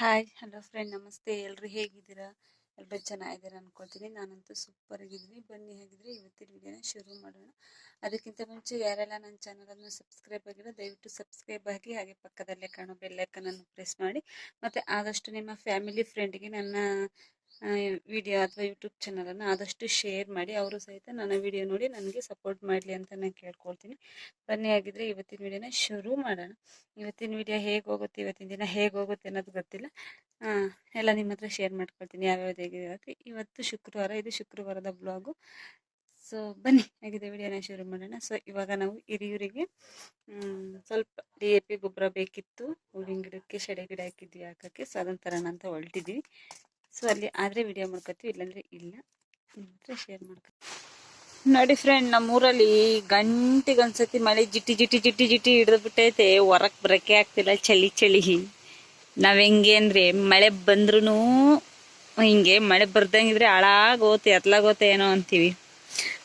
Hi hello friend ನಮಸ್ತೆ. ಎಲ್ಲರೂ ಹೇಗಿದ್ದೀರಾ? ಎಲ್ಲರೂ ಚೆನ್ನಾಗಿದ್ದೀರಾ ಅನ್ಕೋತೀನಿ ನಾನಂತೂ ಸೂಪರ್ ಆಗಿದ್ದೀನಿ. ಬನ್ನಿ ಹೇಗಿದ್ರೆ ಇವತ್ತಿನ ವಿಡಿಯೋನ ಶುರು ಮಾಡೋಣ. ಅದಕ್ಕಿಂತ ಮುಂಚೆ ಯಾರೆಲ್ಲ ನನ್ನ ಚಾನಲನ್ನು ಸಬ್ಸ್ಕ್ರೈಬ್ ಆಗಿರೋ ದಯವಿಟ್ಟು ಸಬ್ಸ್ಕ್ರೈಬ್ ಆಗಿ ಹಾಗೆ ಪಕ್ಕದಲ್ಲೇ ಕಾಣೋ ಬೆಲ್ಲೈಕನನ್ನು ಪ್ರೆಸ್ ಮಾಡಿ. ಮತ್ತು ಆದಷ್ಟು ನಿಮ್ಮ ಫ್ಯಾಮಿಲಿ ಫ್ರೆಂಡ್ಗೆ ನನ್ನ ವಿಡಿಯೋ ಅಥವಾ ಯೂಟ್ಯೂಬ್ ಚಾನಲನ್ನು ಆದಷ್ಟು ಶೇರ್ ಮಾಡಿ, ಅವರು ಸಹಿತ ನನ್ನ ವಿಡಿಯೋ ನೋಡಿ ನನಗೆ ಸಪೋರ್ಟ್ ಮಾಡಲಿ ಅಂತ ನಾನು ಕೇಳ್ಕೊಳ್ತೀನಿ. ಬನ್ನಿ ಆಗಿದ್ದರೆ ಇವತ್ತಿನ ವಿಡಿಯೋನ ಶುರು ಮಾಡೋಣ. ಇವತ್ತಿನ ವಿಡಿಯೋ ಹೇಗೆ ಹೋಗುತ್ತೆ, ಇವತ್ತಿನ ದಿನ ಹೇಗೆ ಹೋಗುತ್ತೆ ಅನ್ನೋದು ಗೊತ್ತಿಲ್ಲ. ಎಲ್ಲ ನಿಮ್ಮ ಹತ್ರ ಶೇರ್ ಮಾಡ್ಕೊಳ್ತೀನಿ ಯಾವ್ಯಾವ್ದು ಹೇಗಿರುತ್ತೆ ಇವತ್ತು ಶುಕ್ರವಾರ, ಇದು ಶುಕ್ರವಾರದ ಬ್ಲಾಗು. ಸೊ ಬನ್ನಿ ಆಗಿದೆ ವಿಡಿಯೋನ ಶುರು ಮಾಡೋಣ. ಸೊ ಇವಾಗ ನಾವು ಹಿರಿಯೂರಿಗೆ ಸ್ವಲ್ಪ ಡಿ ಎ ಪಿ ಗೊಬ್ಬರ ಬೇಕಿತ್ತು. ಹೂವಿನ ಗಿಡಕ್ಕೆ ಸೆಡೆ ಗಿಡ ಹಾಕಿದ್ವಿ, ಹಾಕೋಕ್ಕೆ ಸೊ ಅದನ್ನು ತರೋಣ ಅಂತ ಹೊರಟಿದ್ವಿ ಸೊ ಅಲ್ಲಿ ಆದರೆ ವಿಡಿಯೋ ಮಾಡ್ಕೊತೀವಿ, ಇಲ್ಲಾಂದರೆ ಇಲ್ಲ. ಅಂದರೆ ಶೇರ್ ಮಾಡ್ಕೊತೀವಿ ನೋಡಿ ಫ್ರೆಂಡ್ ನಮ್ಮೂರಲ್ಲಿ ಗಂಟೆಗೆ ಒಂದ್ಸತಿ ಮಳೆ ಜಿಟ್ಟಿ ಜಿಟ್ಟಿ ಜಿಟ್ಟಿ ಜಿಟ್ಟಿ ಹಿಡಿದ್ಬಿಟ್ಟೈತೆ ಹೊರಕ್ ಬರಕ್ಕೆ ಆಗ್ತಿಲ್ಲ, ಚಳಿ ಚಳಿ. ನಾವು ಹೆಂಗೆ ಅಂದ್ರೆ ಮಳೆ ಬಂದ್ರೂ ಹಿಂಗೆ ಮಳೆ ಬರ್ದಂಗಿದ್ರೆ ಹಾಳಾಗೋತೆ ಎತ್ಲಾಗೋತೆ ಏನೋ ಅಂತೀವಿ.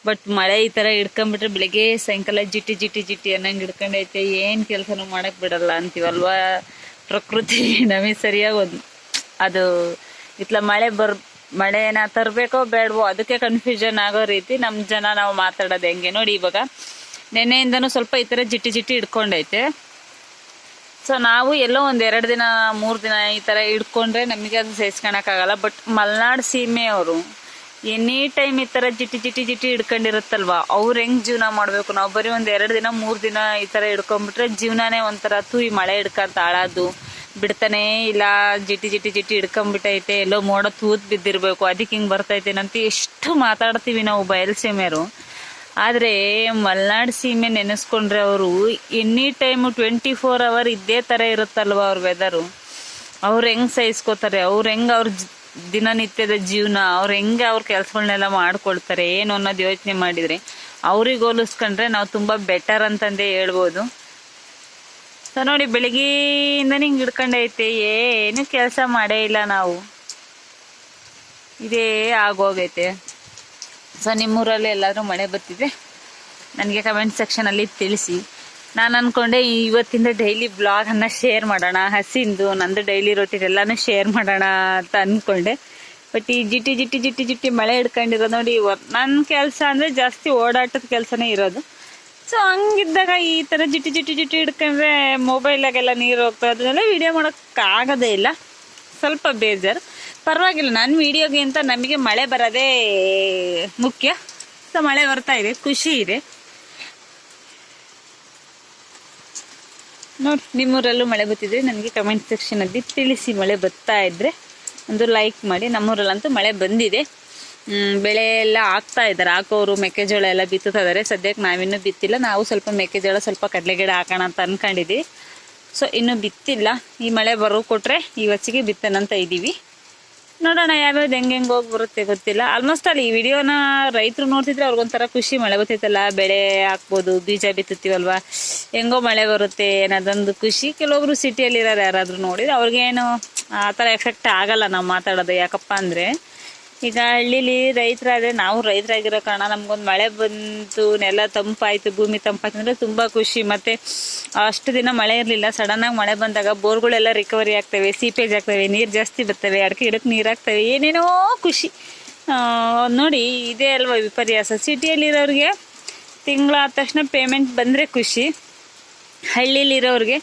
ಬಟ್ ಮಳೆ ಈ ತರ ಹಿಡ್ಕೊಂಬಿಟ್ರೆ ಬೆಳಗ್ಗೆ ಸಾಯಂಕಾಲ ಜಿಟ್ಟಿ ಜಿಟ್ಟಿ ಜಿಟ್ಟಿ ಅನ್ನಂಗೆ ಹಿಡ್ಕೊಂಡೈತೆ. ಏನ್ ಕೆಲ್ಸನೂ ಮಾಡಕ್ ಬಿಡಲ್ಲ ಅಂತೀವಲ್ವಾ? ಪ್ರಕೃತಿ ನಮಗೆ ಸರಿಯಾಗಿ ಅದು ಇತ್ಲ ಮಳೆ ಬರ್, ಮಳೆನ ತರ್ಬೇಕೋ ಬೇಡವೋ ಅದಕ್ಕೆ ಕನ್ಫ್ಯೂಷನ್ ಆಗೋ ರೀತಿ ನಮ್ಮ ಜನ ನಾವು ಮಾತಾಡೋದು ಹೆಂಗೆ? ನೋಡಿ ಇವಾಗ ನೆನ್ನೆಯಿಂದನೂ ಸ್ವಲ್ಪ ಈ ತರ ಜಿಟ್ಟಿ ಜಿಟ್ಟಿ ಹಿಡ್ಕೊಂಡೈತೆ. ಸೊ ನಾವು ಎಲ್ಲೋ ಒಂದ್ ಎರಡು ದಿನ, ಮೂರು ದಿನ ಈ ತರ ಹಿಡ್ಕೊಂಡ್ರೆ ನಮಗೆ ಅದು ಸಹಿಸ್ಕೊಳಕ್ಕಾಗಲ್ಲ ಬಟ್ ಮಲೆನಾಡು ಸೀಮೆಯವರು ಎನಿ ಟೈಮ್ ಈ ತರ ಜಿಟ್ಟಿ ಜಿಟ್ಟಿ ಜಿಟ್ಟಿ ಇಟ್ಕೊಂಡಿರುತ್ತಲ್ವಾ ಅವ್ರು ಹೆಂಗ್ ಜೀವನ ಮಾಡಬೇಕು? ನಾವು ಬರೀ ಒಂದ್ ಎರಡು ದಿನ, ಮೂರು ದಿನ ಈ ತರ ಹಿಡ್ಕೊಂಡ್ಬಿಟ್ರೆ ಜೀವನನೇ ಒಂಥರ ತೂಯಿ ಮಳೆ ಹಿಡ್ಕೊಂತ ಹಾಳಾದು ಬಿಡ್ತಾನೆ ಇಲ್ಲ, ಜಿಟಿ ಜಿಟಿ ಜಿಟಿ ಹಿಡ್ಕೊಂಬಿಟ್ಟೈತೆ ಎಲ್ಲೋ ಮೋಡ ತೂತ್ ಬಿದ್ದಿರ್ಬೇಕು, ಅದಕ್ಕೆ ಹಿಂಗ್ ಬರ್ತೈತೇನಂತ ಎಷ್ಟು ಮಾತಾಡ್ತೀವಿ ನಾವು ಬಯಲು ಸೀಮೆಯರು ಆದ್ರೆ ಮಲ್ನಾಡ್ ಸೀಮೆ ನೆನೆಸ್ಕೊಂಡ್ರೆ ಅವರು any time twenty four hour ಇದ್ದೇ ತರ ಇರುತ್ತಲ್ವ ಅವ್ರ ವೆದರು ಅವ್ರು ಹೆಂಗ್ ಸಹಿಸ್ಕೋತಾರೆ, ಅವ್ರು ಹೆಂಗ್ ಅವ್ರ ದಿನನಿತ್ಯದ ಜೀವನ, ಅವ್ರು ಹೆಂಗೆ ಅವ್ರ ಕೆಲಸಗಳನ್ನೆಲ್ಲ ಮಾಡ್ಕೊಳ್ತಾರೆ, ಏನು ಅನ್ನೋದು ಯೋಚನೆ ಮಾಡಿದ್ರೆ ಅವ್ರಿಗೆ ಹೋಲಿಸ್ಕೊಂಡ್ರೆ ನಾವು ತುಂಬಾ ಬೆಟರ್ ಅಂತಂದೇ ಹೇಳ್ಬೋದು. ಸೊ ನೋಡಿ ಬೆಳಿಗ್ಗೆಯಿಂದ ಹಿಂಗೆ ಹಿಡ್ಕೊಂಡೈತೆ, ಏನು ಕೆಲಸ ಮಾಡೇ ಇಲ್ಲ ನಾವು. ಇದೇ ಆಗೋಗೈತೆ. ಸೊ, ನಿಮ್ಮೂರಲ್ಲಿ ಎಲ್ಲಾದರೂ ಮಳೆ ಬರ್ತಿದೆ ನನಗೆ ಕಮೆಂಟ್ ಸೆಕ್ಷನಲ್ಲಿ ತಿಳಿಸಿ. ನಾನು ಅಂದ್ಕೊಂಡೆ ಇವತ್ತಿಂದ ಡೈಲಿ ಬ್ಲಾಗನ್ನು ಶೇರ್ ಮಾಡೋಣ, ಹಸಿಂದು, ನಂದು ಡೈಲಿ ರೊಟೀನ್ ಎಲ್ಲನೂ ಶೇರ್ ಮಾಡೋಣ ಅಂತ ಅಂದ್ಕೊಂಡೆ ಬಟ್ ಈ ಜಿಟಿ ಜಿಟಿ ಜಿಟಿ ಜಿಟಿ ಮಳೆ ಹಿಡ್ಕೊಂಡಿರೋದು ನೋಡಿ ನನ್ನ ಕೆಲಸ ಅಂದರೆ ಜಾಸ್ತಿ ಓಡಾಟದ ಕೆಲಸನೇ ಇರೋದು. ಸೊ ಹಂಗಿದ್ದಾಗ ಈ ಥರ ಜಿಟಿ ಜಿಟಿ ಜಿಟಿ ಹಿಡ್ಕೊಂಡ್ರೆ ಮೊಬೈಲಾಗೆಲ್ಲ ನೀರು ಹೋಗ್ತಾ ಅದನ್ನೆಲ್ಲ ವಿಡಿಯೋ ಮಾಡೋಕ್ಕಾಗೋದೇ ಇಲ್ಲ. ಸ್ವಲ್ಪ ಬೇಜಾರು. ಪರವಾಗಿಲ್ಲ ನನ್ನ ವಿಡಿಯೋಗಿಂತ ನಮಗೆ ಮಳೆ ಬರೋದೇ ಮುಖ್ಯ. ಸೊ ಮಳೆ ಬರ್ತಾ ಇದೆ, ಖುಷಿ ಇದೆ. ನೋಡಿ, ನಿಮ್ಮೂರಲ್ಲೂ ಮಳೆ ಬರ್ತಿದ್ರೆ ನನಗೆ ಕಮೆಂಟ್ ಸೆಕ್ಷನಲ್ಲಿ ತಿಳಿಸಿ ಮಳೆ ಬರ್ತಾ ಇದ್ರೆ ಒಂದು ಲೈಕ್ ಮಾಡಿ. ನಮ್ಮೂರಲ್ಲಂತೂ ಮಳೆ ಬಂದಿದೆ. ಬೆಳೆ ಎಲ್ಲ ಹಾಕ್ತಾ ಇದ್ದಾರೆ. ಹಾಕೋರು ಮೆಕ್ಕೆಜೋಳ ಎಲ್ಲ ಬಿತ್ತುತ್ತಾ ಇದ್ದಾರೆ. ಸದ್ಯಕ್ಕೆ ನಾವಿನ್ನೂ ಬಿತ್ತಿಲ್ಲ. ನಾವು ಸ್ವಲ್ಪ ಮೆಕ್ಕೆಜೋಳ ಸ್ವಲ್ಪ ಕಡಲೆ ಗಿಡ ಹಾಕೋಣ ಅಂತ ಅನ್ಕೊಂಡಿದ್ದೀವಿ ಸೊ ಇನ್ನೂ ಬಿತ್ತಿಲ್ಲ. ಈ ಮಳೆ ಬರೋ ಕೊಟ್ರೆ ಈ ಬಿತ್ತಣ ಬಿತ್ತನಂತ ಇದ್ದೀವಿ. ನೋಡೋಣ ಯಾವ್ಯಾವ್ದು ಹೆಂಗೆ ಹೆಂಗೆ ಹೋಗಿ ಬರುತ್ತೆ ಗೊತ್ತಿಲ್ಲ. ಆಲ್ಮೋಸ್ಟ್ ಅಲ್ಲಿ ಈ ವಿಡಿಯೋನ ರೈತರು ನೋಡ್ತಿದ್ರೆ ಅವ್ರಿಗೊಂಥರ ಖುಷಿ ಮಳೆ ಗೊತ್ತೈತಲ್ಲ ಬೆಳೆ ಹಾಕ್ಬೋದು, ಬೀಜ ಬಿತ್ತುತ್ತೀವಲ್ವಾ. ಹೆಂಗೋ ಮಳೆ ಬರುತ್ತೆ, ಏನದೊಂದು ಖುಷಿ. ಕೆಲವೊಬ್ರು ಸಿಟಿಯಲ್ಲಿ ಇರೋರು ಯಾರಾದ್ರೂ ನೋಡಿದ್ರೆ ಅವ್ರಿಗೇನು ಆ ಥರ ಎಫೆಕ್ಟ್ ಆಗಲ್ಲ ನಾವು ಮಾತಾಡೋದು. ಯಾಕಪ್ಪ ಅಂದರೆ ಈಗ ಹಳ್ಳಿಲಿ ರೈತರಾದ್ರೆ ನಾವು ರೈತರಾಗಿರೋ ಕಾರಣ ನಮ್ಗೊಂದು ಮಳೆ ಬಂತು ನೆಲ ತಂಪಾಯ್ತು, ಭೂಮಿ ತಂಪಾಯ್ತು ಅಂದ್ರೆ ತುಂಬಾ ಖುಷಿ. ಮತ್ತೆ ಅಷ್ಟು ದಿನ ಮಳೆ ಇರಲಿಲ್ಲ ಆಗಿ ಮಳೆ ಬಂದಾಗ ಬೋರ್ಗಳೆಲ್ಲ ರಿಕವರಿ ಆಗ್ತವೆ ಸೀಪೇಜ್ ಆಗ್ತವೆ, ನೀರು ಜಾಸ್ತಿ ಬರ್ತವೆ, ಅಡಿಕೆ ಗಿಡಕ್ಕೆ ನೀರು ಹಾಕ್ತವೆ, ಏನೇನೋ ಖುಷಿ. ನೋಡಿ ಇದೇ ಅಲ್ವಾ ವಿಪರ್ಯಾಸ. ಸಿಟಿಯಲ್ಲಿರೋರಿಗೆ ತಿಂಗಳಾದ ತಕ್ಷಣ ಪೇಮೆಂಟ್ ಬಂದರೆ ಖುಷಿ. ಹಳ್ಳಿಲಿರೋರಿಗೆ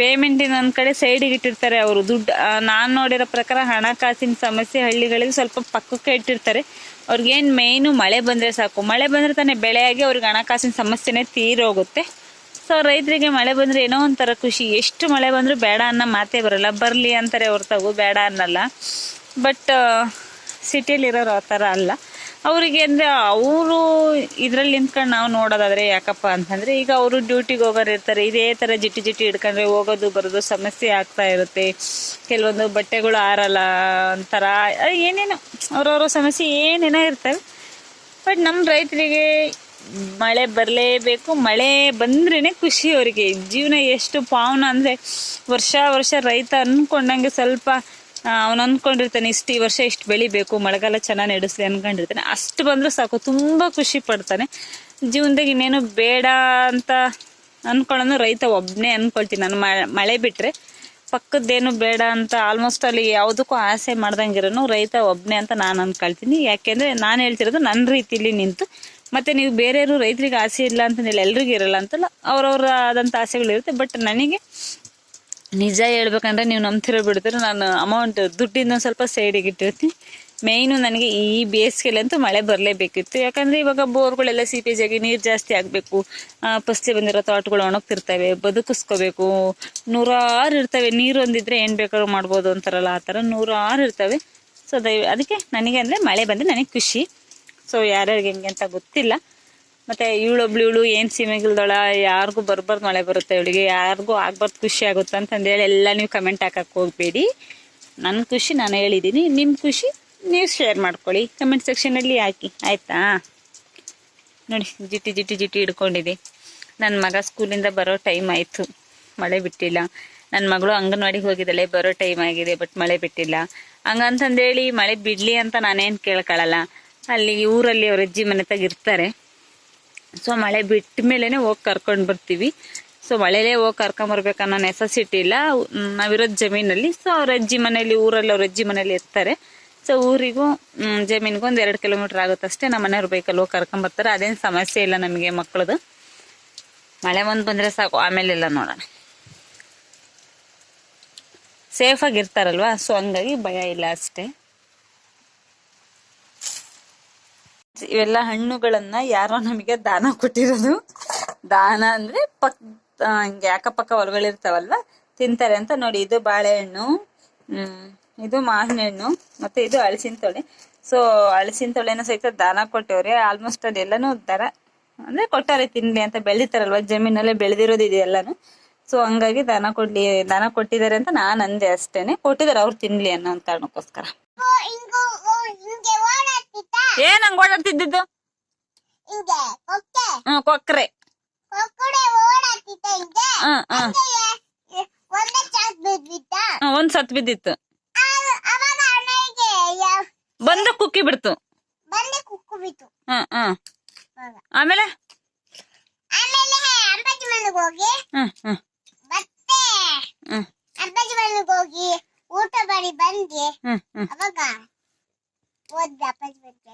ಪೇಮೆಂಟ್ ಇನ್ನೊಂದ್ ಕಡೆ ಸೈಡಿಗೆ ಇಟ್ಟಿರ್ತಾರೆ ಅವರು. ದುಡ್ಡು ನಾನು ನೋಡಿರೋ ಪ್ರಕಾರ ಹಣಕಾಸಿನ ಸಮಸ್ಯೆ ಹಳ್ಳಿಗಳಲ್ಲಿ ಸ್ವಲ್ಪ ಪಕ್ಕಕ್ಕೆ ಇಟ್ಟಿರ್ತಾರೆ. ಅವ್ರಿಗೇನು ಮೇಯ್ನು ಮಳೆ ಬಂದರೆ ಸಾಕು. ಮಳೆ ಬಂದರೆ ತಾನೇ ಬೆಳೆಯಾಗಿ ಅವ್ರಿಗೆ ಹಣಕಾಸಿನ ಸಮಸ್ಯೆನೇ ತೀರೋಗುತ್ತೆ. ಸೊ ರೈತರಿಗೆ ಮಳೆ ಬಂದರೆ ಏನೋ ಒಂಥರ ಖುಷಿ. ಎಷ್ಟು ಮಳೆ ಬಂದರೂ ಬೇಡ ಅನ್ನೋ ಮಾತೇ ಬರಲ್ಲ. ಬರಲಿ ಅಂತಾರೆ ಹೊರತಾಗು, ಬೇಡ ಅನ್ನಲ್ಲ. ಬಟ್ ಸಿಟಿಯಲ್ಲಿರೋರು ಆ ಥರ ಅಲ್ಲ. ಅವರಿಗೆ ಅಂದರೆ, ಅವರು ಇದರಲ್ಲಿ ನಿಂತ್ಕೊಂಡು ನಾವು ನೋಡೋದಾದ್ರೆ, ಯಾಕಪ್ಪ ಅಂತಂದ್ರೆ, ಈಗ ಅವರು ಡ್ಯೂಟಿಗೆ ಹೋಗೋರು ಇರ್ತಾರೆ. ಇದೇ ಥರ ಜಿಟ್ಟಿ ಜಿಟ್ಟಿ ಹಿಡ್ಕೊಂಡ್ರೆ ಹೋಗೋದು, ಬರೋದು ಸಮಸ್ಯೆ ಆಗ್ತಾ ಇರುತ್ತೆ. ಕೆಲವೊಂದು ಬಟ್ಟೆಗಳು ಆರಲ್ಲ ಒಂಥರ ಏನೇನೋ, ಅವ್ರವ್ರ ಸಮಸ್ಯೆ ಏನೇನೋ ಇರ್ತವೆ. ಬಟ್ ನಮ್ಮ ರೈತರಿಗೆ ಮಳೆ ಬರಲೇಬೇಕು, ಮಳೆ ಬಂದ್ರೇ ಖುಷಿ ಅವರಿಗೆ. ಜೀವನ ಎಷ್ಟು ಪಾವನ ಅಂದರೆ, ವರ್ಷ ವರ್ಷ ರೈತ ಅಂದ್ಕೊಂಡಂಗೆ ಸ್ವಲ್ಪ ಅವನು ಅಂದ್ಕೊಂಡಿರ್ತಾನೆ ಇಷ್ಟು ಈ ವರ್ಷ ಇಷ್ಟು ಬೆಳಿಬೇಕು, ಮಳೆಗಾಲ ಚೆನ್ನಾಗಿ ನಡೆಸಲಿ ಅನ್ಕೊಂಡಿರ್ತಾನೆ. ಅಷ್ಟು ಬಂದರೂ ಸಾಕು, ತುಂಬ ಖುಷಿ ಪಡ್ತಾನೆ. ಜೀವನದಾಗ ಇನ್ನೇನು ಬೇಡ ಅಂತ ಅನ್ಕೊಳ್ಳೋನು ರೈತ ಒಬ್ಬನೇ ಅನ್ಕೊಳ್ತೀನಿ. ನಾನು ಮಳೆ ಬಿಟ್ಟರೆ ಪಕ್ಕದ್ದೇನು ಬೇಡ ಅಂತ ಆಲ್ಮೋಸ್ಟ್ ಅಲ್ಲಿ ಯಾವುದಕ್ಕೂ ಆಸೆ ಮಾಡ್ದಂಗಿರೋನು ರೈತ ಒಬ್ಬನೇ ಅಂತ ನಾನು ಅನ್ಕೊಳ್ತೀನಿ. ಯಾಕೆಂದರೆ ನಾನು ಹೇಳ್ತಿರೋದು ನನ್ನ ರೀತಿಲಿ ನಿಂತು. ಮತ್ತು ನೀವು ಬೇರೆಯವರು ರೈತರಿಗೆ ಆಸೆ ಇಲ್ಲ ಅಂತಂದೇಳಿ ಎಲ್ರಿಗೂ ಇರಲ್ಲ ಅಂತಲ್ಲ, ಅವ್ರವ್ರ ಆದಂಥ ಆಸೆಗಳಿರುತ್ತೆ. ಬಟ್ ನನಗೆ ನಿಜ ಹೇಳ್ಬೇಕಂದ್ರೆ ನೀವು ನಂಬ್ತಿರೋ ಬಿಡ್ತೀರ. ನಾನು ಅಮೌಂಟ್ ದುಡ್ಡಿಂದ ಒಂದ್ ಸ್ವಲ್ಪ ಸೈಡಿಗೆ ಇಟ್ಟಿರ್ತೀನಿ. ಮೇಯ್ನು ನನಗೆ ಈ ಬೇಸಿಗೆಲ್ಲಂತೂ ಮಳೆ ಬರಲೇಬೇಕಿತ್ತು. ಯಾಕಂದರೆ ಇವಾಗ ಬೋರ್ಗಳೆಲ್ಲ ಸೀಪೇಜ್ ಆಗಿ ನೀರು ಜಾಸ್ತಿ ಆಗಬೇಕು. ಫಸ್ಲಿ ಬಂದಿರೋ ತೋಟಗಳು ಒಣಗ್ತಿರ್ತವೆ, ಬದುಕಿಸ್ಕೋಬೇಕು. ನೂರಾರು ಇರ್ತವೆ. ನೀರು ಒಂದಿದ್ರೆ ಏನು ಬೇಕಾದ್ರೂ ಮಾಡ್ಬೋದು ಅಂತಾರಲ್ಲ, ಆ ಥರ ನೂರಾರು ಇರ್ತವೆ. ಸೊ ದಯ ಅದಕ್ಕೆ ನನಗೆ ಅಂದರೆ ಮಳೆ ಬಂದರೆ ನನಗೆ ಖುಷಿ. ಸೊ ಯಾರ್ಯಾರಿಗೆ ಹೆಂಗೆ ಅಂತ ಗೊತ್ತಿಲ್ಲ. ಮತ್ತೆ ಇವಳೊಬ್ಳು ಇವಳು ಏನು ಸೀಮೆಗಿಲ್ದೊಳ ಯಾರಿಗೂ ಬರ್ಬಾರ್ದು ಮಳೆ ಬರುತ್ತೆ ಇವಳಿಗೆ, ಯಾರಿಗೂ ಆಗ್ಬಾರ್ದು ಖುಷಿ ಆಗುತ್ತೆ ಅಂತಂದೇಳಿ ಎಲ್ಲ ನೀವು ಕಮೆಂಟ್ ಹಾಕಕ್ಕೆ ಹೋಗಬೇಡಿ. ನನ್ನ ಖುಷಿ ನಾನು ಹೇಳಿದ್ದೀನಿ ನಿಮ್ಮ ಖುಷಿ ನೀವು ಶೇರ್ ಮಾಡ್ಕೊಳ್ಳಿ ಕಮೆಂಟ್ ಸೆಕ್ಷನಲ್ಲಿ ಹಾಕಿ, ಆಯಿತಾ? ನೋಡಿ, ಜಿಟಿ ಜಿಟಿ ಜಿಟಿ ಹಿಡ್ಕೊಂಡಿದೆ. ನನ್ನ ಮಗ ಸ್ಕೂಲಿಂದ ಬರೋ ಟೈಮ್ ಆಯಿತು, ಮಳೆ ಬಿಟ್ಟಿಲ್ಲ. ನನ್ನ ಮಗಳು ಅಂಗನವಾಡಿಗೆ ಹೋಗಿದ್ದಾಳೆ, ಬರೋ ಟೈಮ್ ಆಗಿದೆ ಬಟ್ ಮಳೆ ಬಿಟ್ಟಿಲ್ಲ. ಹಂಗಂತಂದೇಳಿ ಮಳೆ ಬಿಡಲಿ ಅಂತ ನಾನೇನು ಕೇಳ್ಕೊಳ್ಳಲ್ಲ ಅಲ್ಲಿ ಊರಲ್ಲಿ ಅವ್ರ ಅಜ್ಜಿ ಮನೆ ಇರ್ತಾರೆ. ಸೊ ಮಳೆ ಬಿಟ್ಟ ಮೇಲೇ ಹೋಗಿ ಕರ್ಕೊಂಡು ಬರ್ತೀವಿ. ಸೊ ಮಳೆಲೇ ಹೋಗಿ ಕರ್ಕೊಂಬರ್ಬೇಕನ್ನೋ ನೆಸಸಿಟಿ ಇಲ್ಲ. ನಾವಿರೋ ನಾವಿರೋದು ಜಮೀನಲ್ಲಿ. ಸೊ ಅವ್ರ ಅಜ್ಜಿ ಮನೇಲಿ, ಊರಲ್ಲಿ ಅವ್ರ ಅಜ್ಜಿ ಮನೇಲಿ ಇರ್ತಾರೆ. ಸೊ ಊರಿಗೂ ಜಮೀನಿಗೂ ಒಂದು ಎರಡು ಕಿಲೋಮೀಟ್ರ್ ಆಗುತ್ತೆ ಅಷ್ಟೇ. ನಮ್ಮ ಮನೆಯವ್ರ ಬೈಕಲ್ಲಿ ಹೋಗಿ ಕರ್ಕೊಂಬರ್ತಾರೆ ಅದೇನು ಸಮಸ್ಯೆ ಇಲ್ಲ ನಮಗೆ ಮಕ್ಕಳದು ಮಳೆ ಬಂದು ಬಂದರೆ ಸಾಕು. ಆಮೇಲೆ ಎಲ್ಲ ನೋಡೋಣ. ಸೇಫಾಗಿರ್ತಾರಲ್ವ ಸೊ ಹಂಗಾಗಿ ಭಯ ಇಲ್ಲ ಅಷ್ಟೇ. ಇವೆಲ್ಲ ಹಣ್ಣುಗಳನ್ನ ಯಾರೋ ನಮಗೆ ದಾನ ಕೊಟ್ಟಿರೋದು. ದಾನ ಅಂದ್ರೆ ಪಕ್ ಹಂಗೆ ಅಕ್ಕಪಕ್ಕ ಹೊಲಗಳಿರ್ತಾವಲ್ವ? ತಿಂತಾರೆ ಅಂತ ನೋಡಿ, ಇದು ಬಾಳೆಹಣ್ಣು, ಹ್ಮ್, ಇದು ಮಾವಿನ ಹಣ್ಣು ಮತ್ತೆ ಇದು ಅಳಸಿನ ತೊಳೆ. ಸೊ ಅಳಸಿನ ತೊಳೆನ ಸಹಿತ ದಾನ ಕೊಟ್ಟವ್ರೆ. ಆಲ್ಮೋಸ್ಟ್ ಅದೆಲ್ಲಾನು ದರ, ಅಂದ್ರೆ ಕೊಟ್ಟಾರೆ ತಿನ್ಲಿ ಅಂತ ಬೆಳಿತಾರಲ್ವ? ಜಮೀನಲ್ಲೇ ಬೆಳೆದಿರೋದು ಇದೆಲ್ಲಾನು ಸೊ ಹಂಗಾಗಿ ದಾನ ಕೊಡ್ಲಿ, ದಾನ ಕೊಟ್ಟಿದ್ದಾರೆ ಅಂತ ನಾನು ಅಂದೆ ಅಷ್ಟೇನೆ. ಕೊಟ್ಟಿದ್ದಾರೆ, ಅವ್ರು ತಿನ್ಲಿ ಅನ್ನೋ ಕಾರಣಕ್ಕೋಸ್ಕರ. ಏನ್ ಹಂಗ್ ಕೊಕ್ಕೆ? ಹ್ಮ್ ಕೊಕ್ರೆ. ಒಂದೇ ಸತ್ ಬಿದ್ದಿತ್ತು. ಬಂದು ಕುಕ್ಕಿ ಬಿಡ್ತು. ಬಂದೆ ಕುಕ್ಕು ಬಿತ್ತು. ಹ್ಮ್ ಹಾ. ಆಮೇಲೆ? ಆಮೇಲೆ ಅಂಬಾಜಿ ಮನೆಗೆ ಹೋಗಿ ಹ್ಮ್ ಹ್ಮ್ ಮತ್ತೆ ಹ್ಮ್ ಅಂಬಾಜಿ ಮನೆಗೆ ಹೋಗಿ ಊಟ ಮಾಡಿ ಬಂದೆ ಹ್ಮ್ ಹ್ಮ್ ಅವಾಗ ಓದ್ದೆ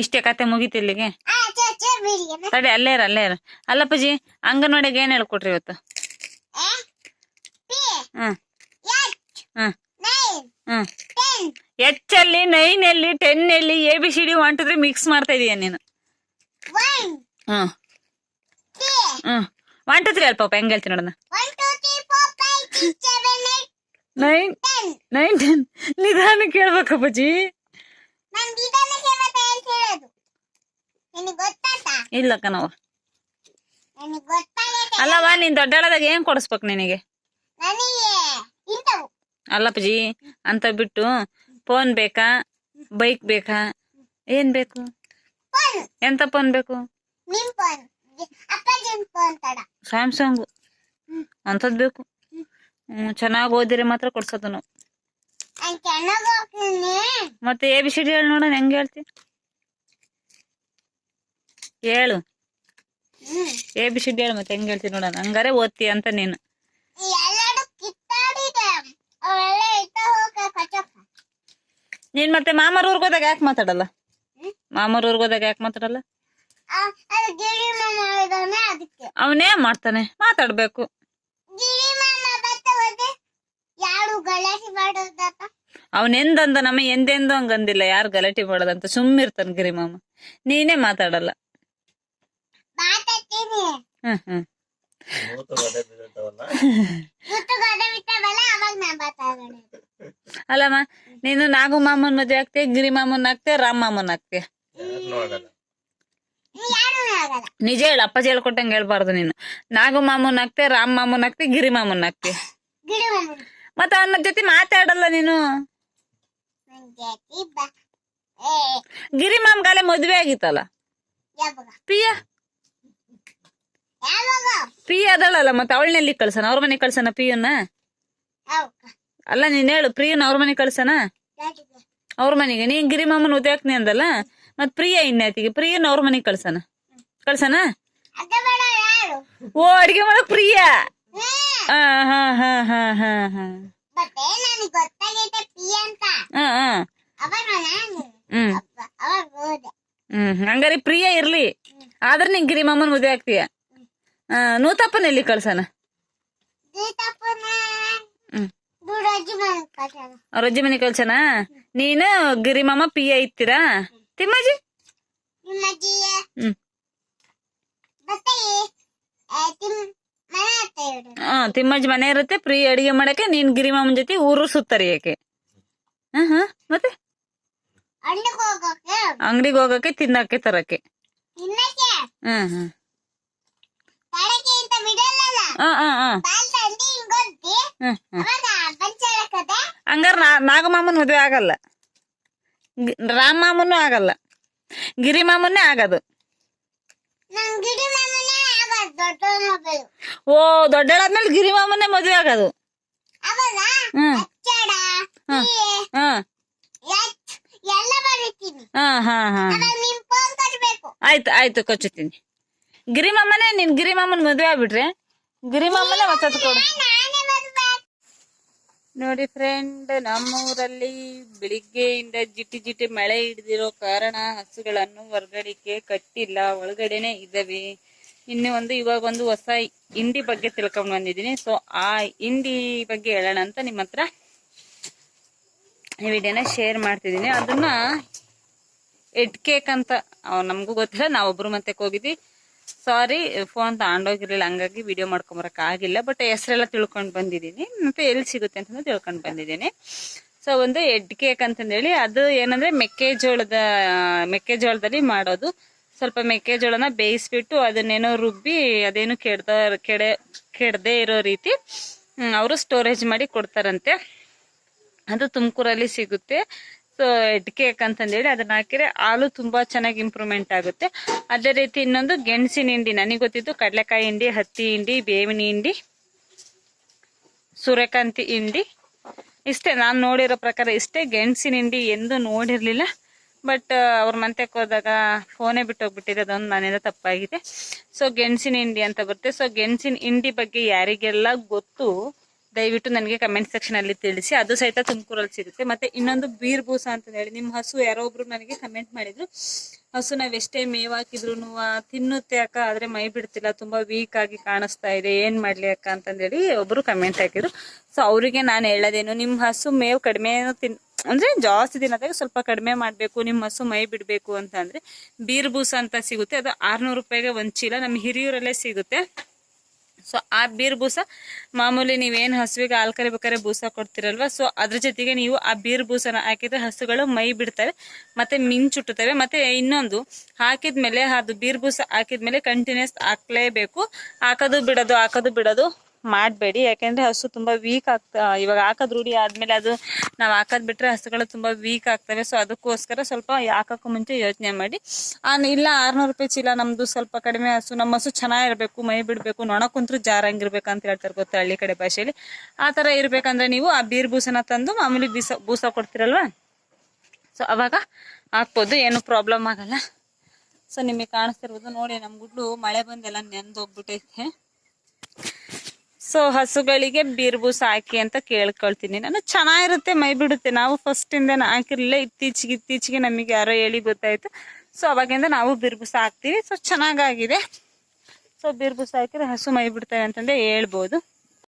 ಇಷ್ಟೇ ಕತೆ ಮುಗೀತು ಇಲ್ಲಿಗೆ? ಆ ಚೇ ಚೇ ಬಿಡಿ ಅಣ್ಣ. ತಡಿ ಅಲ್ಲೇ ಇರ ಅಲ್ಲೇ ಇರ. ಅಲ್ಲಪ್ಪಾಜಿ ಅಂಗನವಾಡಿಗೆ ಏನ್ ಹೇಳ್ಕೊಟ್ರಿ ಇವತ್ತು? ಎಚ್ ಅಲ್ಲಿ ನೈನ್ ಅಲ್ಲಿ ಟೆನ್ ಅಲ್ಲಿ ಎ ಬಿ ಸಿ ಡಿ ಹೊಂಟಿದ್ರೆ ಮಿಕ್ಸ್ ಮಾಡ್ತಾ ಇದೀಯ ನೀನು. One three one two three ಅಲ್ಪ ಹೆಂಗ್ ಹೇಳ್ತೀನಿ ನೋಡೋಣ. One two three nine nine ten. ನಿಧಾನ ಕೇಳ್ಬೇಕಪ್ಪಾಜಿ ಇಲ್ಲ ಕಣವ ಅಲ್ಲವ ನೀನ್ ದೊಡ್ಡಳದಾಗ ಏನ್ ಕೊಡಿಸ್ಬೇಕು ನಿನಗೆ? ಅಲ್ಲಪ್ಪಜಿ ಅಂತ ಬಿಟ್ಟು ಫೋನ್ ಬೇಕಾ? ಬೈಕ್ ಬೇಕಾ? ಏನ್ ಬೇಕು? ಎಂತ ಫೋನ್ ಬೇಕು? ಸ್ಯಾಮ್ಸಂಗ್ ಅಂಥದ್ದು ಬೇಕು. ಚೆನ್ನಾಗಿ ಓದಿದ್ರೆ ಮಾತ್ರ ಕೊಡ್ಸೋದು ನಾವು. ಮತ್ತೆ ಎ ಬಿ ಸಿ ಡಿ ಹೇಳಿ ನೋಡೋಣ ಹೆಂಗ್ ಹೇಳ್ತಿ? ಹೇಳು. ಎ ಬಿ ಸಿ ಡಿ ಹೇಳು ಮತ್ತೆ ಹೆಂಗ್ ಹೇಳ್ತಿ ನೋಡೋಣ. ಹಂಗಾರೆ ಓದ್ತಿ ಅಂತ ನೀನು. ನೀನ್ ಮತ್ತೆ ಮಾಮರ ಊರ್ಗ್ ಹೋದಾಗ ಯಾಕೆ ಮಾತಾಡಲ್ಲ? ಮಾಮರ್ ಊರ್ಗ್ ಹೋದಾಗ ಯಾಕೆ ಮಾತಾಡಲ್ಲ? ಅವನೇ ಮಾಡ್ತಾನೆ ಮಾತಾಡ್ಬೇಕು. ಗಿಳಿ ಮಾಮ ಬತ್ತ ಹೋದೆ ಯಾರು ಗಲಾಟೆ ಮಾಡೋದತ್ತ ಅವನ್ ಎಂದಂದ ನಮ್ಮ ಎಂದೆಂದು ಹಂಗಂದಿಲ್ಲ ಯಾರು ಗಲಾಟೆ ಮಾಡೋದಂತ ಸುಮ್ಮಿರ್ತಾನ ಗಿರಿ ಮಾಮ ನೀನೇ ಮಾತಾಡಲ್ಲ. ಹ್ಮ್ ಹ್ಮ್. ಅಲ್ಲಮ್ಮ ನೀನು ನಾಗು ಮಾಮನ್ ಮದ್ವೆ ಆಗ್ತೀಯ ಗಿರಿ ಮಾಮನ್ ಆಗ್ತೀಯ ರಾಮ್ ಮಾಮನ್ ಆಗ್ತೀಯ? ನಿಜ ಹೇಳ ಅಪ್ಪಾಜಿ ಹೇಳ್ಕೊಟ್ಟಂಗ ಹೇಳ್ಬಾರ್ದು ನೀನು. ನಾಗು ಮಾಮನ್ ಆಗ್ತೀಯ ರಾಮ್ ಮಾಮನ್ ಆಗ್ತೀಯ ಗಿರಿ ಮಾಮನ್ ಆಗ್ತೀಯ? ಮತ್ತ ಅವನ ಜೊತೆ ಮಾತಾಡಲ್ಲ ನೀನು? ಗಿರಿ ಮಾಮ್ಗಾಲೆ ಮದ್ವೆ ಆಗಿತ್ತಲ್ಲ? ಪಿಯಾ ಪಿಯ ಅದಳಲ್ಲ ಮತ್ತೆ ಅವಳನೆಲ್ಲಿ ಕಳ್ಸನ ಅವ್ರ ಮನೆ ಕಳ್ಸನ ಪಿಯನ್ನ ಅಲ್ಲ ನೀನ್ ಹೇಳು ಪ್ರಿಯನ ಅವ್ರ ಮನೆ ಕಳ್ಸನ ಅವ್ರ ಮನೆಗೆ. ನೀನ್ ಗಿರಿ ಮಾಮನ್ ಉದ್ಯಾಕ್ನಿ ಅಂದಲ್ಲ ಮತ್ ಪ್ರಿಯ ಇನ್ನಾತಿಗೆ ಪ್ರಿಯನ್ ಅವ್ರ ಮನೆಗೆ ಕಳ್ಸನ ಕಳ್ಸನ ಓ ಅಡಿಗೆ ಮಾಡಕ್ ಪ್ರಿಯ? ಹಾ ಹಾ ಹಾ ಹಾ ಹಾ ಹಾ. ಮತ್ತೆ ನನಗೆ ಗೊತ್ತಾಗೈತೆ ಪಿ ಅಂತ ಹಾ. ಹಾ ಹ್ಮ್. ಅಪ್ಪ ಅವಾಗ ಹೋದೆ. ಹ್ಮ್ ಹಂಗಾರೆ ಪ್ರಿಯ ಇರ್ಲಿ. ಆದ್ರೆ ನಿಂಗೆ ಗಿರಿ ಮಾಮನ್ ಮದುವೆ ಆಗ್ತೀಯ? ಆ, ನೂತಪ್ಪನ ಎಲ್ಲಿ ಕಳ್ಸನ ಗೀತಪ್ಪನ ಹ್ಮ್. ಮನೆ ಕಟ್ಟಣ ಅವ್ರ ಅಜ್ಜಿ ಮನೆ ಕಳ್ಸನ ನೀನು ಗಿರಿ ಮಾಮ ಪಿಯ ಇತ್ತೀರಾ ತಿಮ್ಮಜ್ಜಿ ನಿಮ್ಮ ಅಜ್ಜಿ ಹ್ಮ್ ತಿಮ್ ಹಾ ತಿಮ್ಮಜ್ಜ ಮನೆ ಇರುತ್ತೆ. ಪ್ರೀ ಅಡಿಗೆ ಮಾಡಕ್ಕೆ ನೀನ್ ಗಿರಿಮಾಮನ್ ಜೊತೆ ಊರು ಸುತ್ತರಿಯಕ್ಕೆ ಹಾ ಹಾ ಮತ್ತೆ? ಅಂಗಡಿಗೆ ಹೋಗಕ್ಕೆ ತಿನ್ನಕ್ಕೆ ತರಕ್ಕೆ. ಹ್ಮ್ ಹ್ಮ್ ಹಂಗಾರ ನಾಗಮಾಮನ್ ಮದುವೆ ಆಗಲ್ಲ. ರಾಮ್ ಮಾಮನು ಆಗಲ್ಲ. ಗಿರಿ ಮಾಮನ್ನೇ ಆಗದು ಓ ದೊಡ್ಡಳಾದ್ಮೇಲೆ ಗಿರಿ ಮಾಮನ್ನೇ ಮದುವೆ ಆಗದು. ಹ್ಮ್. ಆಯ್ತು ಆಯ್ತು ಕೊಚ್ಚುತ್ತೀನಿ. ಗಿರಿ ಮಾಮನೇ ನಿನ್ ಗಿರಿ ಮಾಮನ್ ಮದುವೆ ಆಗ್ಬಿಟ್ರೆ ಗಿರಿ ಮಾಮನೇ ವಸತಿ ಕೊಡು. ನೋಡಿ ಫ್ರೆಂಡ್ ನಮ್ಮೂರಲ್ಲಿ ಬೆಳಿಗ್ಗೆಯಿಂದ ಜಿಟಿ ಜಿಟಿ ಮಳೆ ಹಿಡಿದಿರೋ ಕಾರಣ ಹಸುಗಳನ್ನು ಹೊರಗಡೆಗೆ ಕಟ್ಟಿಲ್ಲ ಒಳಗಡೆನೆ ಇದ್ದಾವೆ. ಇನ್ನು ಒಂದು ಇವಾಗ ಒಂದು ಹೊಸ ಹಿಂಡಿ ಬಗ್ಗೆ ತಿಳ್ಕೊಂಡು ಬಂದಿದ್ದೀನಿ. ಸೊ ಆ ಹಿಂಡಿ ಬಗ್ಗೆ ಹೇಳೋಣ ಅಂತ ನಿಮ್ಮ ಹತ್ರ ವಿಡಿಯೋನ ಶೇರ್ ಮಾಡ್ತಿದ್ದೀನಿ. ಅದನ್ನ ಎಡ್ ಕೇಕ್ ಅಂತ ನಮಗೂ ಗೊತ್ತಿಲ್ಲ, ನಾವೊಬ್ರು ಮತ್ತೆ ಹೋಗಿದ್ವಿ. ಸಾರಿ ಫೋನ್ ತಗೊಂಡೋಗಿರ್ಲಿಲ್ಲ, ಹಂಗಾಗಿ ವಿಡಿಯೋ ಮಾಡ್ಕೊಂಬರಕ್ ಆಗಿಲ್ಲ ಬಟ್ ಹೆಸರೆಲ್ಲ ತಿಳ್ಕೊಂಡು ಬಂದಿದ್ದೀನಿ. ಮತ್ತೆ ಎಲ್ಲಿ ಸಿಗುತ್ತೆ ಅಂತ ತಿಳ್ಕೊಂಡು ಬಂದಿದ್ದೀನಿ. ಸೊ ಒಂದು ಎಡ್ ಕೇಕ್ ಅಂತಂದೇಳಿ, ಅದು ಏನಂದ್ರೆ ಮೆಕ್ಕೆಜೋಳದ, ಮೆಕ್ಕೆಜೋಳದಲ್ಲಿ ಮಾಡೋದು. ಸ್ವಲ್ಪ ಮೆಕ್ಕೆಜೋಳನ ಬೇಯಿಸ್ಬಿಟ್ಟು ಅದನ್ನೇನೋ ರುಬ್ಬಿ ಅದೇನು ಕೆಡ್ದ, ಕೆಡೆ, ಕೆಡದೆ ಇರೋ ರೀತಿ ಅವರು ಸ್ಟೋರೇಜ್ ಮಾಡಿ ಕೊಡ್ತಾರಂತೆ. ಅದು ತುಮಕೂರಲ್ಲಿ ಸಿಗುತ್ತೆ. ಸೊ ಎಡ್ ಕೇಕ್ ಅಂತಂದೇಳಿ ಅದನ್ನ ಹಾಕಿದ್ರೆ ಹಾಲು ತುಂಬಾ ಚೆನ್ನಾಗಿ ಇಂಪ್ರೂವ್ಮೆಂಟ್ ಆಗುತ್ತೆ. ಅದೇ ರೀತಿ ಇನ್ನೊಂದು ಗೆಣಸಿನ ಹಿಂಡಿ, ನನಗೆ ಗೊತ್ತಿದ್ದು ಕಡಲೆಕಾಯಿ ಹಿಂಡಿ, ಹತ್ತಿ ಹಿಂಡಿ, ಬೇವಿನ ಹಿಂಡಿ, ಸೂರ್ಯಕಾಂತಿ ಹಿಂಡಿ. ಇಷ್ಟೇ, ನಾನು ನೋಡಿರೋ ಪ್ರಕಾರ ಇಷ್ಟೇ ಗೆಣಸಿನ ಹಿಂಡಿ ಎಂದು ನೋಡಿರ್ಲಿಲ್ಲ. ಬಟ್ ಅವ್ರ ಮಂತ್ಯಕ್ಕೆ ಹೋದಾಗ ಫೋನೇ ಬಿಟ್ಟು ಹೋಗ್ಬಿಟ್ಟಿದೆ ಅದೊಂದು ನನ್ನಿಂದ ತಪ್ಪಾಗಿದೆ. ಸೊ ಗೆಣಸಿನ ಹಿಂಡಿ ಅಂತ ಬರುತ್ತೆ. ಸೊ ಗೆಣಸಿನ ಹಿಂಡಿ ಬಗ್ಗೆ ಯಾರಿಗೆಲ್ಲ ಗೊತ್ತು, ದಯವಿಟ್ಟು ನನಗೆ ಕಮೆಂಟ್ ಸೆಕ್ಷನ್ ಅಲ್ಲಿ ತಿಳಿಸಿ. ಅದು ಸಹಿತ ತುಮಕೂರಲ್ಲಿ ಸಿಗುತ್ತೆ. ಮತ್ತೆ ಇನ್ನೊಂದು ಬೀರ್ ಬೂಸ ಅಂತ ಹೇಳಿ. ನಿಮ್ಮ ಹಸು ಯಾರೋ ಒಬ್ರು ನನಗೆ ಕಮೆಂಟ್ ಮಾಡಿದ್ರು. ಹಸು ನಾವ್ ಎಷ್ಟೇ ಮೇವಾಕಿದ್ರು ತಿನ್ನುತ್ತೆ ಅಕ್ಕ, ಆದ್ರೆ ಮೈ ಬಿಡ್ತಿಲ್ಲ. ತುಂಬಾ ವೀಕ್ ಆಗಿ ಕಾಣಿಸ್ತಾ ಇದೆ. ಏನ್ ಮಾಡ್ಲಿ ಅಕ್ಕ ಅಂತಂದೇಳಿ ಒಬ್ರು ಕಮೆಂಟ್ ಹಾಕಿದ್ರು. ಸೊ ಅವರಿಗೆ ನಾನು ಹೇಳೋದೇನು ನಿಮ್ ಹಸು ಮೇವು ಕಡಿಮೆ ತಿನ್ ಅಂದ್ರೆ ಜಾಸ್ತಿ ದಿನದಾಗ ಸ್ವಲ್ಪ ಕಡಿಮೆ ಮಾಡ್ಬೇಕು ನಿಮ್ಮ ಹಸು ಮೈ ಬಿಡ್ಬೇಕು ಅಂತ ಅಂದ್ರೆ ಬೀರ್ ಬೂಸ ಅಂತ ಸಿಗುತ್ತೆ. ಅದು ಆರ್ನೂರು ರೂಪಾಯಿಗೆ ಒಂದ್ ಚೀಲ, ನಮ್ ಹಿರಿಯೂರಲ್ಲೇ ಸಿಗುತ್ತೆ. ಸೊ ಆ ಬೀರ್ ಬೂಸ ಮಾಮೂಲಿ ನೀವೇನ್ ಹಸುವಿಗೆ ಹಾಲು ಕರಿಬೇಕಾದ್ರೆ ಬೂಸ ಕೊಡ್ತಿರಲ್ವಾ? ಸೊ ಅದ್ರ ಜೊತೆಗೆ ನೀವು ಆ ಬೀರ್ ಹಾಕಿದ್ರೆ ಹಸುಗಳು ಮೈ ಬಿಡ್ತವೆ, ಮತ್ತೆ ಮಿಂಚುಟ್ಟುತ್ತವೆ ಮತ್ತೆ ಇನ್ನೊಂದು ಹಾಕಿದ್ಮೇಲೆ ಅದು ಬೀರ್ ಬೂಸ ಹಾಕಿದ್ಮೇಲೆ ಕಂಟಿನ್ಯೂಸ್ ಹಾಕ್ಲೇಬೇಕು. ಹಾಕೋದು ಬಿಡೋದು ಹಾಕೋದು ಬಿಡೋದು. ಮಾಡಬೇಡಿ. ಯಾಕೆಂದ್ರೆ ಹಸು ತುಂಬಾ ವೀಕ್ ಆಗ್ತಾ ಇವಾಗ ಹಾಕೋದ್ ರೂಢಿ ಆದ್ಮೇಲೆ ಅದು ನಾವು ಹಾಕೋದ್ ಬಿಟ್ರೆ ಹಸುಗಳು ತುಂಬಾ ವೀಕ್ ಆಗ್ತವೆ. ಸೊ ಅದಕ್ಕೋಸ್ಕರ ಸ್ವಲ್ಪ ಹಾಕಕ್ಕೂ ಮುಂಚೆ ಯೋಚನೆ ಮಾಡಿ. ಇಲ್ಲ, ಆರ್ನೂರು ರೂಪಾಯಿ ಚೀಲ ನಮ್ದು ಸ್ವಲ್ಪ ಕಡಿಮೆ ಹಸು. ನಮ್ಮ ಹಸು ಚೆನ್ನಾಗಿರ್ಬೇಕು, ಮೈ ಬಿಡ್ಬೇಕು, ನೊಣ ಕುಂತ್ರು ಜಾರಂಗಿರ್ಬೇಕು ಅಂತ ಹೇಳ್ತಾರೆ ಗೊತ್ತಾ ಹಳ್ಳಿ ಕಡೆ ಭಾಷೆಯಲ್ಲಿ. ಆ ತರ ಇರ್ಬೇಕಂದ್ರೆ ನೀವು ಆ ಬೀರ್ ಬೂಸನ ತಂದು ಮಾಮೂಲಿ ಬೀಸ, ಬೂಸ ಕೊಡ್ತಿರಲ್ವಾ? ಸೊ ಅವಾಗ ಹಾಕ್ಬೋದು. ಏನು ಪ್ರಾಬ್ಲಮ್ ಆಗಲ್ಲ. ಸೊ ನಿಮಗೆ ಕಾಣಿಸ್ತಿರ್ಬೋದು. ನೋಡಿ ನಮ್ಮ ಗುಡ್ಲು ಮಳೆ ಬಂದೆಲ್ಲ ನೆಂದೋಗ್ಬಿಟ್ಟೈತೆ ಸೊ ಹಸುಗಳಿಗೆ ಬೀರ್ಬೂಸ ಹಾಕಿ ಅಂತ ಕೇಳ್ಕೊಳ್ತೀನಿ. ನಾನು ಚೆನ್ನಾಗಿರುತ್ತೆ, ಮೈ ಬಿಡುತ್ತೆ. ನಾವು ಫಸ್ಟ್ ಇಂದ ಹಾಕಿರ್ಲಿಲ್ಲ, ಇತ್ತೀಚೆಗೆ ಇತ್ತೀಚೆಗೆ ನಮಗೆ ಯಾರೋ ಹೇಳಿ ಗೊತ್ತಾಯ್ತು. ಸೊ ಅವಾಗಿಂದ ನಾವು ಬೀರ್ಬೂಸ ಹಾಕ್ತೀವಿ ಸೊ ಚೆನ್ನಾಗಾಗಿದೆ. ಸೊ ಬೀರ್ಬೂಸ ಹಾಕಿದ್ರೆ ಹಸು ಮೈ ಬಿಡ್ತಾರೆ ಅಂತಂದೇ ಹೇಳ್ಬೋದು.